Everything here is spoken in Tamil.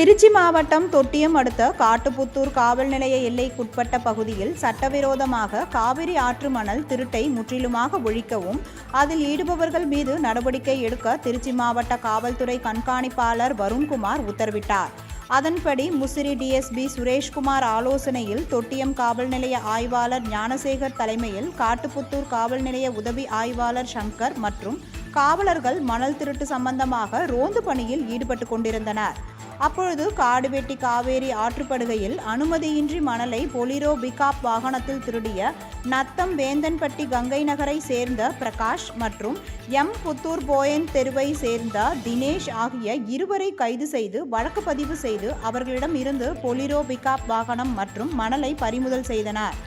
திருச்சி மாவட்டம் தொட்டியம் அடுத்த காட்டுப்புத்தூர் காவல் நிலைய எல்லைக்குட்பட்ட பகுதியில் சட்டவிரோதமாக காவிரி ஆற்று மணல் திருட்டை முற்றிலுமாக ஒழிக்கவும் அதில் ஈடுபவர்கள் மீது நடவடிக்கை எடுக்க திருச்சி மாவட்ட காவல்துறை கண்காணிப்பாளர் வருண்குமார் உத்தரவிட்டார். அதன்படி முசிறி டிஎஸ்பி சுரேஷ்குமார் ஆலோசனையில் தொட்டியம் காவல் நிலைய ஆய்வாளர் ஞானசேகர் தலைமையில் காட்டுப்புத்தூர் காவல் நிலைய உதவி ஆய்வாளர் சங்கர் மற்றும் காவலர்கள் மணல் திருட்டு சம்பந்தமாக ரோந்து பணியில் ஈடுபட்டு கொண்டிருந்தனர். அப்பொழுது காடுவெட்டி காவேரி ஆற்றுப்படுகையில் அனுமதியின்றி மணலை பொலிரோ பிகாப் வாகனத்தில் திருடிய நத்தம் வேந்தன்பட்டி கங்கை நகரை சேர்ந்த பிரகாஷ் மற்றும் எம் புத்தூர் போயன் தெருவை சேர்ந்த தினேஷ் ஆகிய இருவரை கைது செய்து வழக்கு பதிவு செய்து அவர்களிடம் இருந்து பொலிரோ பிகாப் வாகனம் மற்றும் மணலை பறிமுதல் செய்தனர்.